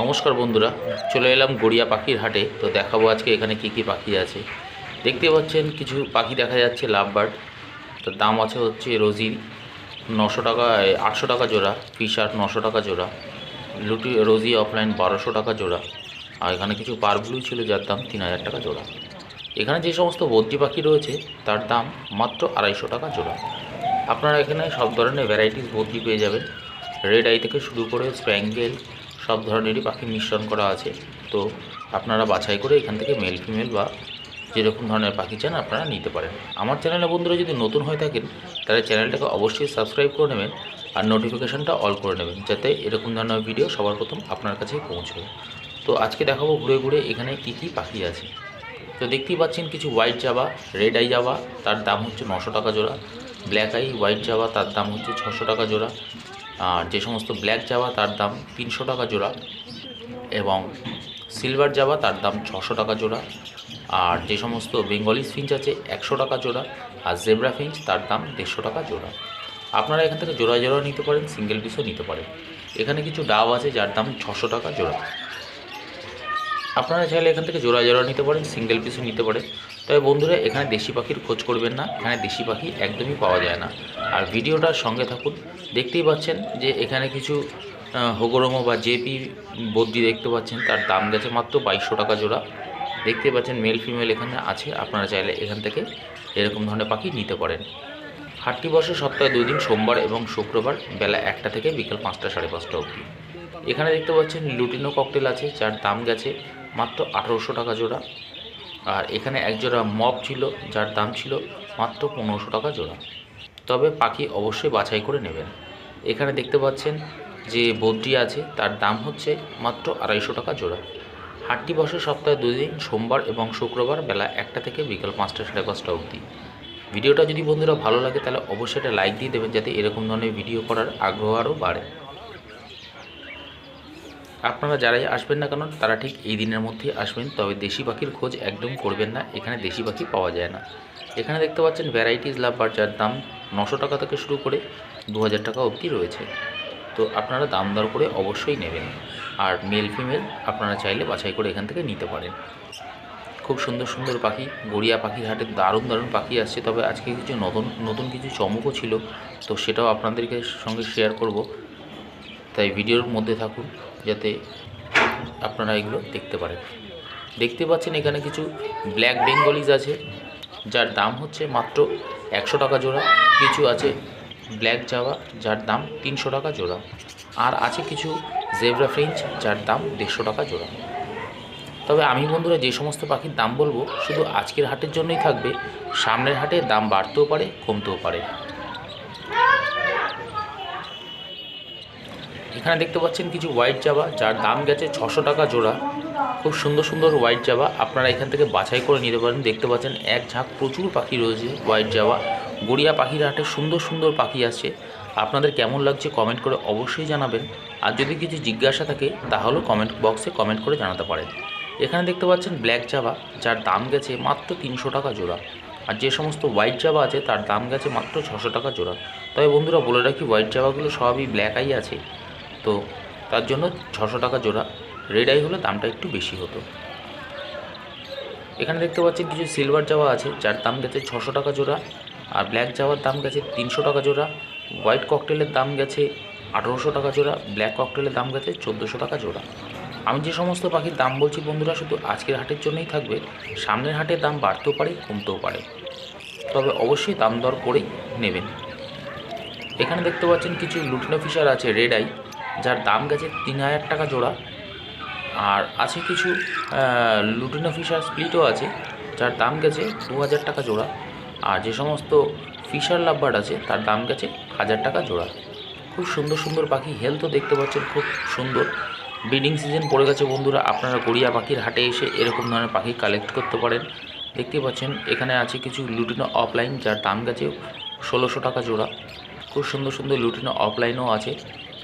নমস্কার বন্ধুরা, চলে এলাম গড়িয়া পাখির হাটে। তো দেখাবো আজকে এখানে কি কি পাখি আছে। দেখতে পাচ্ছেন কিছু পাখি দেখা যাচ্ছে লাভ বার্ড তো দাম আছে হচ্ছে রোজির নশো টাকা আটশো টাকা জোড়া ফিশার নশো টাকা জোড়া। লুটি, রোজি অফলাইন বারোশো টাকা জোড়া। আর এখানে কিছু পারব্লু ছিল যার দাম তিন হাজার টাকা জোড়া। এখানে যে সমস্ত বদ্রি পাখি রয়েছে, তার দাম মাত্র আড়াইশো টাকা জোড়া। আপনারা এখানে সব ধরনের ভ্যারাইটিস বদ্রি পেয়ে যাবেন। রেড আই থেকে শুরু করে স্প্যাঙ্গেল সব ধরনেরই পাখি মিশ্রণ করা আছে। তো আপনারা বাছাই করে এখান থেকে মেল ফিমেল বা যেরকম ধরনের পাখি চান আপনারা নিতে পারেন। আমার চ্যানেলে বন্ধুরা যদি নতুন হয়ে থাকেন, তাহলে চ্যানেলটাকে অবশ্যই সাবস্ক্রাইব করে নেবেন আর নোটিফিকেশানটা অল করে নেবেন, যাতে এরকম ধরনের ভিডিও সবার প্রথম আপনার কাছেই পৌঁছবে। তো আজকে দেখাবো ঘুরে ঘুরে এখানে কী কী পাখি আছে। তো দেখতেই পাচ্ছেন কিছু white Java red eye Java তার দাম হচ্ছে নশো টাকা জোড়া। ব্ল্যাক আই হোয়াইট জাবা তার দাম হচ্ছে ছশো টাকা জোড়া। আর যে সমস্ত ব্ল্যাক জাবা তার দাম তিনশো টাকা জোড়া এবং সিলভার জাবা তার দাম ছশো টাকা জোড়া। আর যে সমস্ত বেঙ্গলি ফিঞ্চ আছে, একশো টাকা জোড়া। আর জেব্রা ফিঞ্চ তার দাম দেড়শো টাকা জোড়া। আপনারা এখান থেকে জোড়া জোড়া নিতে পারেন সিঙ্গেল পিসও নিতে পারেন। এখানে কিছু ডাব আছে, যার দাম ছশো টাকা জোড়া। আপনারা চাইলে এখান থেকে জোড়া জোড়া নিতে পারেন সিঙ্গেল পিসও নিতে পারেন। তবে বন্ধুরা, এখানে দেশি পাখির খোঁজ করবেন না, এখানে দেশি পাখি একদমই পাওয়া যায় না। আর ভিডিওটার সঙ্গে থাকুন, দেখতেই পাচ্ছেন যে এখানে কিছু হোগরমো বা জেপি বদ্রি দেখতে পাচ্ছেন, তার দাম গেছে মাত্র বাইশশো টাকা জোড়া। দেখতে পাচ্ছেন মেল ফিমেল এখানে আছে, আপনারা চাইলে এখান থেকে এরকম ধরনের পাখি নিতে পারেন। হাটটি বসে সপ্তাহে দুই দিন, সোমবার এবং শুক্রবার বেলা একটা থেকে বিকেল পাঁচটা, সাড়ে পাঁচটা অবধি। এখানে দেখতে পাচ্ছেন লুটিনো ককটেল আছে, যার দাম গেছে মাত্র আঠেরোশো টাকা জোড়া। আর এখানে এক জোড়া মপ ছিল, যার দাম ছিল মাত্র পনেরোশো টাকা জোড়া। তবে পাখি অবশ্যই বাছাই করে নেবেন। এখানে দেখতে পাচ্ছেন যে বদ্রি আছে, তার দাম হচ্ছে মাত্র আড়াইশো টাকা জোড়া। হাটটি বসে সপ্তাহে দিন সোমবার এবং শুক্রবার বেলা একটা থেকে বিকাল পাঁচটা, সাড়ে পাঁচটা অবধি। ভিডিওটা যদি বন্ধুরা ভালো লাগে, তাহলে অবশ্যই একটা লাইক দিয়ে দেবেন, যাতে এরকম ধরনের ভিডিও করার আগ্রহ আরও বাড়ে। আপনারা যারাই আসবেন না কেন, তারা ঠিক এই দিনের মধ্যেই আসবেন, তবে দেশি পাখির খোঁজ একদম করবেন না, এখানে দেশি পাখি পাওয়া যায় না। এখানে দেখতে পাচ্ছেন ভ্যারাইটিস লাভ বার যার দাম নশো টাকা থেকে শুরু করে দু হাজার টাকা অবধি রয়েছে। তো আপনারা দাম দর করে অবশ্যই নেবেন, আর মেল ফিমেল আপনারা চাইলে বাছাই করে এখান থেকে নিতে পারেন। খুব সুন্দর সুন্দর পাখি, গড়িয়া পাখির হাটে দারুণ দারুণ পাখি আসছে, তবে আজকে কিছু নতুন নতুন কিছু চমকও ছিল, তো সেটাও আপনাদেরকে সঙ্গে শেয়ার করব। তাই ভিডিওর মধ্যে থাকুন যাতে আপনারা এগুলো দেখতে পারেন। দেখতে পাচ্ছেন এখানে কিছু ব্ল্যাক বেঙ্গলিজ আছে, যার দাম হচ্ছে মাত্র একশো টাকা জোড়া। কিছু আছে ব্ল্যাক জাভা যার দাম তিনশো টাকা জোড়া। আর আছে কিছু জেব্রা ফ্রেঞ্চ যার দাম দেড়শো টাকা জোড়া। তবে আমি বন্ধুরা যে সমস্ত পাখির দাম বলব, শুধু আজকের হাটের জন্যই থাকবে। সামনের হাটে দাম বাড়তেও পারে, কমতেও পারে। এখানে দেখতে পাচ্ছেন কিছু হোয়াইট জাবা যার দাম গেছে ছশো টাকা জোড়া। খুব সুন্দর সুন্দর হোয়াইট জাবা আপনারা এখান থেকে বাছাই করে নিতে পারেন। দেখতে পাচ্ছেন এক ঝাঁক প্রচুর পাখি রয়েছে হোয়াইট জাবা গড়িয়া পাখির হাটে সুন্দর সুন্দর পাখি আছে আপনাদের কেমন লাগছে কমেন্ট করে অবশ্যই জানাবেন। আর যদি কিছু জিজ্ঞাসা থাকে তাহলেও কমেন্ট বক্সে কমেন্ট করে জানাতে পারেন। এখানে দেখতে পাচ্ছেন ব্ল্যাক জাবা যার দাম গেছে মাত্র তিনশো টাকা জোড়া। আর যে সমস্ত হোয়াইট জাবা আছে, তার দাম গেছে মাত্র ছশো টাকা জোড়া। তবে বন্ধুরা, বলে রাখি হোয়াইট জাবাগুলো সবই ব্ল্যাক আই আছে। তো তার জন্য ছশো টাকা জোড়া। রেড আই হলে দামটা একটু বেশি হতো। এখানে দেখতে পাচ্ছেন কিছু সিলভার জাওয়া আছে, যার দাম গেছে ছশো টাকা জোড়া। আর ব্ল্যাক জাওয়ার দাম গেছে তিনশো টাকা জোড়া। হোয়াইট ককটেলের দাম গেছে আঠেরোশো টাকা জোড়া। ব্ল্যাক ককটেলের দাম গেছে চোদ্দোশো টাকা জোড়া। আমি যে সমস্ত পাখির দাম বলছি বন্ধুরা, শুধু আজকের হাটের জন্যই থাকবে। সামনের হাটের দাম বাড়তেও পারে, কমতেও পারে। তবে অবশ্যই দাম দর করেই নেবেন। এখানে দেখতে পাচ্ছেন কিছু লুটিনো ফিশার আছে রেড আই যার দাম গেছে তিন হাজার টাকা জোড়া। আর আছে কিছু লুটিনো ফিশার স্প্লিটও আছে, যার দাম গেছে দু হাজার টাকা জোড়া। আর যে সমস্ত ফিশার লাভবার্ড আছে, তার দাম গেছে হাজার টাকা জোড়া। খুব সুন্দর সুন্দর পাখি হেলথও দেখতে পাচ্ছেন খুব সুন্দর। ব্রিডিং সিজন পড়ে গেছে বন্ধুরা, আপনারা গড়িয়া পাখির হাটে এসে এরকম ধরনের পাখি কালেক্ট করতে পারেন। দেখতে পাচ্ছেন, এখানে আছে কিছু লুটিনো অফলাইন যার দাম গেছে ষোলোশো টাকা জোড়া। খুব সুন্দর সুন্দর লুটিনো অফলাইনও আছে।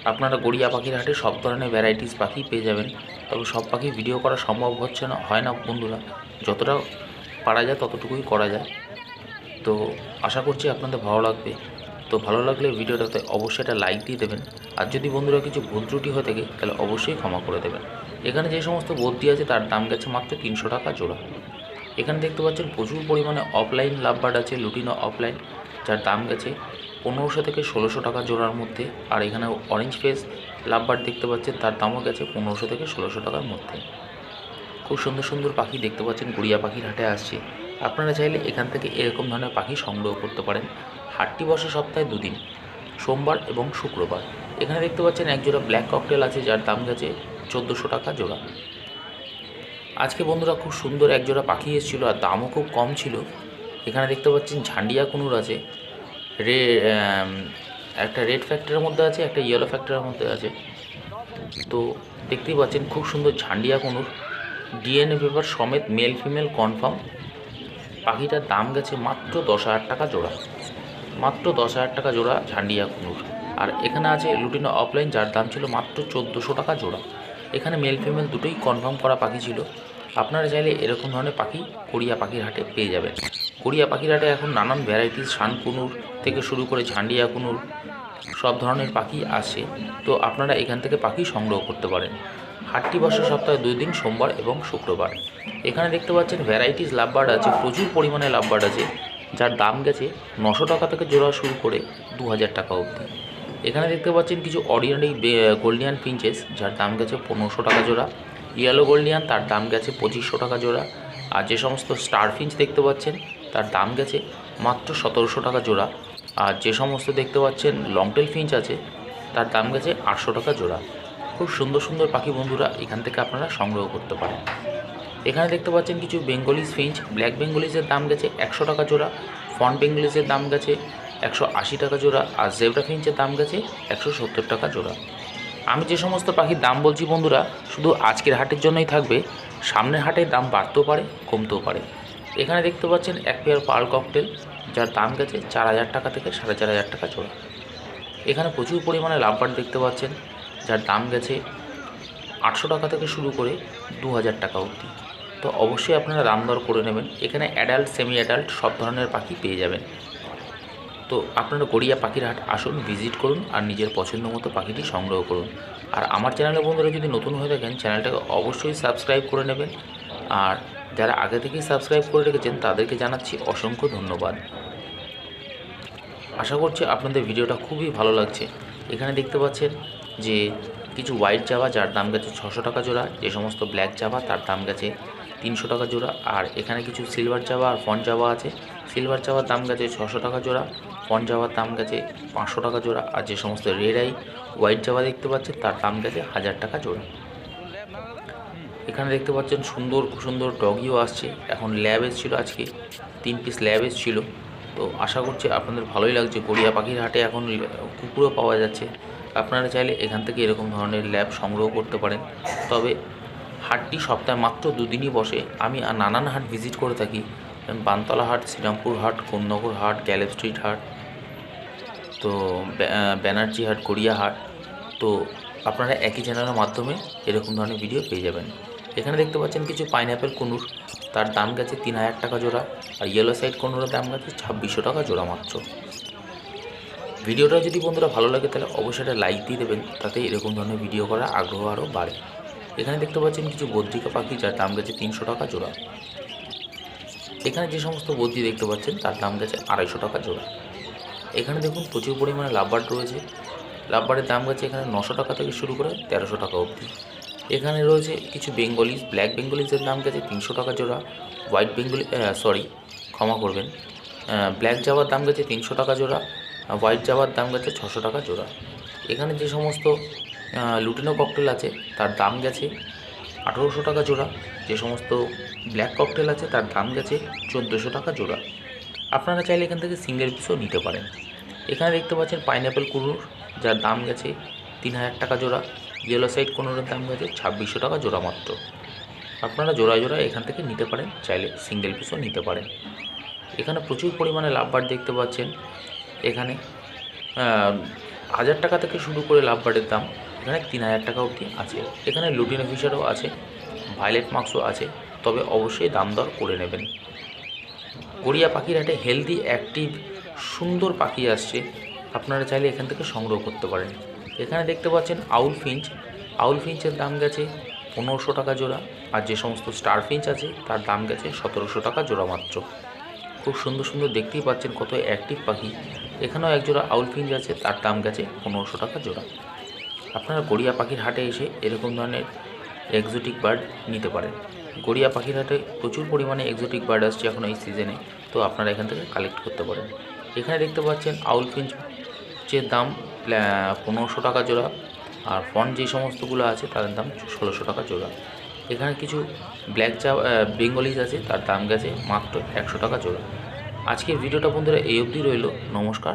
আপনারা গড়িয়া পাখির হাটে সব ধরনের ভ্যারাইটিস পাখি পেয়ে যাবেন। তবে সব পাখি ভিডিও করা সম্ভব হচ্ছে না, হয় না বন্ধুরা? যতটা পারা যায় ততটুকুই করা যায়। তো আশা করছি আপনাদের ভালো লাগবে। তো ভালো লাগলে ভিডিওটাতে অবশ্যই একটা লাইক দিয়ে দেবেন। আর যদি বন্ধুরা কিছু ভুল ত্রুটি হয়ে থাকে, তাহলে অবশ্যই ক্ষমা করে দেবেন। এখানে যে সমস্ত বদ্যি আছে, তার দাম গেছে মাত্র তিনশো টাকা জোড়া। এখানে দেখতে পাচ্ছেন প্রচুর পরিমাণে অফলাইন লাভবার্ড আছে, লুটিনো অফলাইন যার দাম গেছে পনেরোশো থেকে ষোলোশো টাকা জোড়ার মধ্যে, আর এখানে অরেঞ্জ ফেস লাভবার্ড দেখতে পাচ্ছেন, তার দামও গেছে পনেরোশো থেকে ষোলোশো টাকার মধ্যে। খুব সুন্দর সুন্দর পাখি দেখতে পাচ্ছেন, গুড়িয়া পাখির হাটে আসছে। আপনারা চাইলে এখান থেকে এরকম ধরনের পাখি সংগ্রহ করতে পারেন। হাটটি বসে সপ্তাহে দুদিন, সোমবার এবং শুক্রবার। এখানে দেখতে পাচ্ছেন এক জোড়া ব্ল্যাক ককটেল আছে, যার দাম গেছে চোদ্দোশো টাকা জোড়া। আজকে বন্ধুরা খুব সুন্দর এক জোড়া পাখি এসেছিল, আর দামও খুব কম ছিল। এখানে দেখতে পাচ্ছেন ঝান্ডিয়া কুনুর আছে রে একটা রেড ফ্যাক্টরের মধ্যে আছে, একটা ইয়েলো ফ্যাক্টরের মধ্যে আছে। তো দেখতেই পাচ্ছেন, খুব সুন্দর ঝান্ডিয়া কুনুর। ডিএনএ পেপার সমেত মেল ফিমেল কনফার্ম পাখিটার দাম গেছে মাত্র দশ হাজার টাকা জোড়া। মাত্র দশ হাজার টাকা জোড়া ঝান্ডিয়া কুনুর। আর এখানে আছে লুটিনো অফলাইন যার দাম ছিল মাত্র চোদ্দোশো টাকা জোড়া। এখানে মেল ফিমেল দুটোই কনফার্ম করা পাখি ছিল। আপনারা চাইলে এরকম ধরনের পাখি কোরিয়া পাখির হাটে পেয়ে যাবেন। কোরিয়া পাখির হাটে এখন নানান ভ্যারাইটিস শান কুনুর থেকে শুরু করে ঝান্ডিয়া কুনুর সব ধরনের পাখি আসে তো আপনারা এখান থেকে পাখি সংগ্রহ করতে পারেন। হাটটি বসে সপ্তাহে দুই দিন, সোমবার এবং শুক্রবার। এখানে দেখতে পাচ্ছেন ভ্যারাইটিস লাভবার্ড আছে, প্রচুর পরিমাণে লাভবার্ড আছে, যার দাম গেছে নশো টাকা থেকে জোড়া শুরু করে দু হাজার টাকা অবধি। এখানে দেখতে পাচ্ছেন কিছু অর্ডিনারি গোল্ডিয়ান পিঞ্চেস যার দাম গেছে পনেরোশো টাকা জোড়া। ইয়েলো গোল্ডিয়ান তার দাম গেছে পঁচিশশো টাকা জোড়া। আর যে সমস্ত স্টার ফিঞ্চ দেখতে পাচ্ছেন, তার দাম গেছে মাত্র সতেরোশো টাকা জোড়া। আর যে সমস্ত দেখতে পাচ্ছেন লংটেল ফিঞ্চ আছে, তার দাম গেছে আটশো টাকা জোড়া। খুব সুন্দর সুন্দর পাখি বন্ধুরা, এখান থেকে আপনারা সংগ্রহ করতে পারেন। এখানে দেখতে পাচ্ছেন কিছু বেঙ্গলিজ ফিঞ্চ ব্ল্যাক বেঙ্গলিজের দাম গেছে একশো টাকা জোড়া ফন বেঙ্গলিজের দাম গেছে একশো আশি টাকা জোড়া, আর জেব্রা ফিঞ্চের দাম গেছে একশো সত্তর টাকা জোড়া। আমি যে সমস্ত পাখির দাম বলছি বন্ধুরা, শুধু আজকের হাটের জন্যই থাকবে। সামনের হাটের দাম বাড়তেও পারে, কমতেও পারে। এখানে দেখতে পাচ্ছেন এক পেয়ার পার্ল ককটেল, যার দাম গেছে চার হাজার টাকা থেকে সাড়ে চার হাজার টাকা জোড়া। এখানে প্রচুর পরিমাণে লাভবার দেখতে পাচ্ছেন, যার দাম গেছে আটশো টাকা থেকে শুরু করে দু হাজার টাকা অবধি। তো অবশ্যই আপনারা দাম দর করে নেবেন। এখানে অ্যাডাল্ট সেমি অ্যাডাল্ট সব ধরনের পাখি পেয়ে যাবেন। তো আপনারা গড়িয়া পাখির হাট আসুন ভিজিট করুন আর নিজের পছন্দ মতো পাখিটি সংগ্রহ করুন। আর আমার চ্যানেলে বন্ধুরা যদি নতুন হয়ে থাকেন, চ্যানেলটাকে অবশ্যই সাবস্ক্রাইব করে নেবেন। আর যারা আগে থেকেই সাবস্ক্রাইব করে রেখেছেন, তাদেরকে জানাচ্ছি অসংখ্য ধন্যবাদ। আশা করছি আপনাদের ভিডিওটা খুবই ভালো লাগছে। এখানে দেখতে পাচ্ছেন যে কিছু হোয়াইট জাভা যার দাম গেছে ছশো টাকা জোড়া। যে সমস্ত ব্ল্যাক জাভা তার দাম গেছে তিনশো টাকা জোড়া। আর এখানে কিছু সিলভার জাভা আর ফন জাভা আছে। সিলভার জাভার দাম গেছে ছশো টাকা জোড়া। ফন জাভার দাম গেছে পাঁচশো টাকা জোড়া আর যে সমস্ত রেড আই হোয়াইট জাভা দেখতে পাচ্ছেন, তার দাম গেছে হাজার টাকা জোড়া। এখানে দেখতে পাচ্ছেন সুন্দর সুন্দর ডগিও আসছে। এখন ল্যাব এসেছিল আজকে, তিন পিস ল্যাব এসেছিল। তো আশা করছি আপনাদের ভালোই লাগছে। গড়িয়া পাখির হাটে এখন কুকুরও পাওয়া যাচ্ছে। আপনারা চাইলে এখান থেকে এরকম ধরনের ল্যাব সংগ্রহ করতে পারেন। তবে হাটটি সপ্তাহে মাত্র দুদিনই বসে। আমি নানান হাট ভিজিট করে থাকি। বানতলা হাট, শ্রীরামপুর হাট, কোন্নগর হাট গ্যালেব স্ট্রিট হাট তো ব্যানার্জি হাট গড়িয়া হাট, তো আপনারা একই চ্যানেলের মাধ্যমে এরকম ধরনের ভিডিও পেয়ে যাবেন। এখানে দেখতে পাচ্ছেন কিছু পাইনঅ্যাপেল কুনুর, তার দাম গেছে তিন হাজার টাকা জোড়া, আর ইয়েলো সাইড কুনুরের দাম গেছে ছাব্বিশশো টাকা জোড়া মাত্র। ভিডিওটা যদি বন্ধুরা ভালো লাগে, তাহলে অবশ্যই একটা লাইক দিয়ে দেবেন, তাতে এরকম ধরনের ভিডিও করার আগ্রহ আরও বাড়ে। এখানে দেখতে পাচ্ছেন কিছু বদ্রিকা পাখি, যার দাম গেছে তিনশো টাকা জোড়া। এখানে যে সমস্ত বদ্রি দেখতে পাচ্ছেন, তার দাম গেছে আড়াইশো টাকা জোড়া। এখানে দেখুন প্রচুর পরিমাণে লাভবার্ড রয়েছে। লাভবারের দাম গেছে এখানে নশো টাকা থেকে শুরু করে তেরোশো টাকা অবধি। এখানে রয়েছে কিছু বেঙ্গলিজ, ব্ল্যাক বেঙ্গলিজের দাম গেছে তিনশো টাকা জোড়া। হোয়াইট বেঙ্গলি সরি, ক্ষমা করবেন। ব্ল্যাক জাবার দাম গেছে তিনশো টাকা জোড়া হোয়াইট জাবার দাম গেছে ছশো টাকা জোড়া। এখানে যে সমস্ত লুটিনো ককটেল আছে, তার দাম গেছে আঠেরোশো টাকা জোড়া। যে সমস্ত ব্ল্যাক ককটেল আছে, তার দাম গেছে চোদ্দোশো টাকা জোড়া। আপনারা চাইলে এখান থেকে সিঙ্গেল পিসও নিতে পারেন। এখানে দেখতে পাচ্ছেন পাইনঅ্যাপেল কুনুর যার দাম গেছে তিন হাজার টাকা জোড়া। ইয়েলো সাইড কুনুরের দাম গেছে ছাব্বিশশো টাকা জোড়া মাত্র। আপনারা জোড়ায় জোড়ায় এখান থেকে নিতে পারেন, চাইলে সিঙ্গেল পিসও নিতে পারেন। এখানে প্রচুর পরিমাণে লাভ লাভবার দেখতে পাচ্ছেন। এখানে হাজার টাকা থেকে শুরু করে লাভবার্ডের দাম এখানে তিন হাজার টাকা অবধি আছে। এখানে লুটিন ফিশারও আছে ভায়োলেট মার্কসও আছে। তবে অবশ্যই দাম দর করে নেবেন। গড়িয়া পাখির হাটে হেলদি অ্যাক্টিভ সুন্দর পাখি আসছে, আপনারা চাইলে এখান থেকে সংগ্রহ করতে পারেন। এখানে দেখতে পাচ্ছেন আউল ফিঞ্চ আউল ফিঞ্চের দাম গেছে পনেরোশো টাকা জোড়া, আর যে সমস্ত স্টার ফিঞ্চ আছে, তার দাম গেছে সতেরোশো টাকা জোড়া মাত্র। খুব সুন্দর সুন্দর দেখতেই পাচ্ছেন কত অ্যাক্টিভ পাখি। এখানেও এক জোড়া আউল ফিঞ্চ আছে, তার দাম গেছে পনেরোশো টাকা জোড়া। আপনারা গড়িয়া পাখির হাটে এসে এরকম ধরনের এক্সোটিক বার্ড নিতে পারেন। গড়িয়া পাখির হাটে প্রচুর পরিমাণে এক্সোটিক বার্ড আসছে এখন এই সিজনে তো আপনারা এখান থেকে কালেক্ট করতে পারেন। এখানে দেখতে পাচ্ছেন আউল ফিঞ্চের দাম পনেরোশো টাকা জোড়া আর ফন্ট যে সমস্তগুলো আছে তাদের দাম ষোলোশো টাকা জোড়া। এখানে কিছু ব্ল্যাক চা বেঙ্গলিজ আছে, তার দাম গেছে মাত্র একশো টাকা জোড়া। আজকের ভিডিওটা বন্ধুরা এই অবধি রইল। নমস্কার